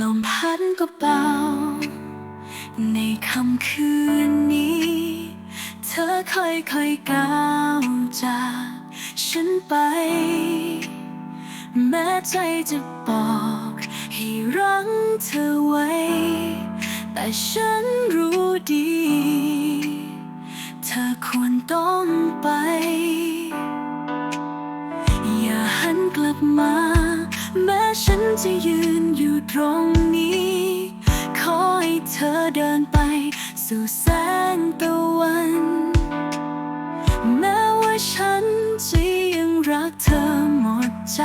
ลมพัดก็เบา ในค่ำคืนนี้ เธอค่อยๆก้าวจากฉันไป แม้ใจจะบอกให้รั้งเธอไว้ แต่ฉันรู้ดี เธอควรต้องไป อย่าหันกลับมา ฉันจะยืนอยู่ตรงนี้ ขอให้เธอเดินไป สู่แสงตะวัน แม้ว่าฉันจะยังรักเธอหมดใจ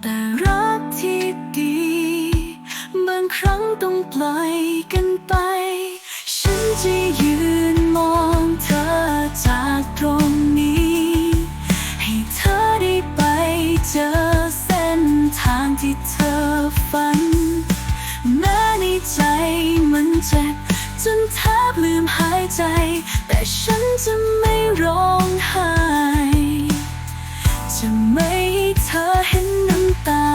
แต่รักที่ดี บางครั้งต้องปล่อยกัน ที่เธอฝันแม้ในใจมันเจ็บจนแทบลืมหายใจ แต่ฉันจะไม่ร้องไห้ จะไม่ให้เธอเห็นน้ำตา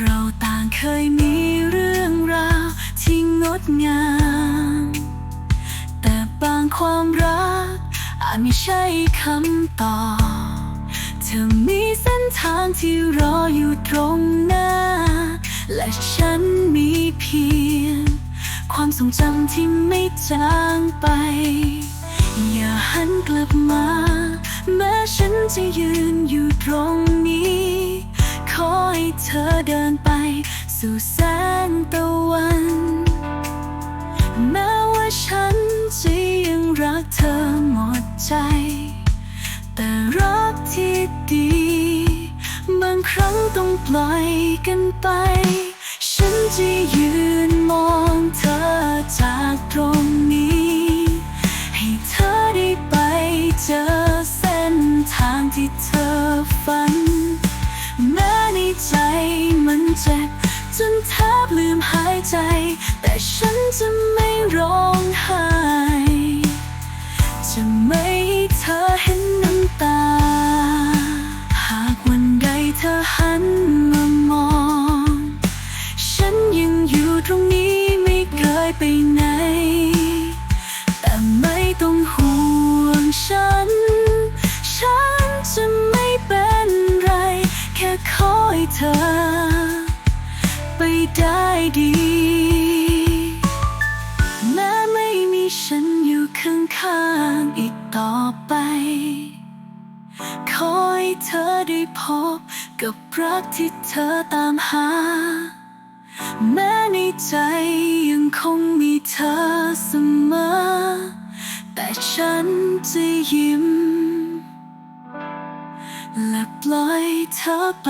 เราต่างเคยมีเรื่องราวที่งดงาม แต่บางความรักอาจไม่ใช่คำตอบ เธอมีเส้นทางที่รออยู่ตรงหน้า และฉันมีเพียง ความทรงจำที่ไม่จางไป อย่าหันกลับมา แม้ฉันจะยืนอยู่ตรงนี้ ขอให้เธอเดินไป สู่แสงตะวัน แต่รักที่ดี บางครั้งต้องปล่อยกันไป ฉันจะยืนมองเธอจากตรงนี้ ให้เธอได้ไปเจอเส้นทางที่เธอฝัน แม้ในใจมันเจ็บจนแทบลืมหายใจ แต่ฉันจะไม่รอ ยไปไหน แต่ไม่ต้องห่วงฉัน ฉันจะไม่เป็นไร แค่ขอให้เธอ ไปได้ดี แม้ไม่มีฉันอยู่ข้างๆอีกต่อไป ขอให้เธอได้พบกับรักที่เธอตามหา แม้ในใจยังคงมีเธอเสมอ แต่ฉันจะยิ้ม และปล่อยเธอไป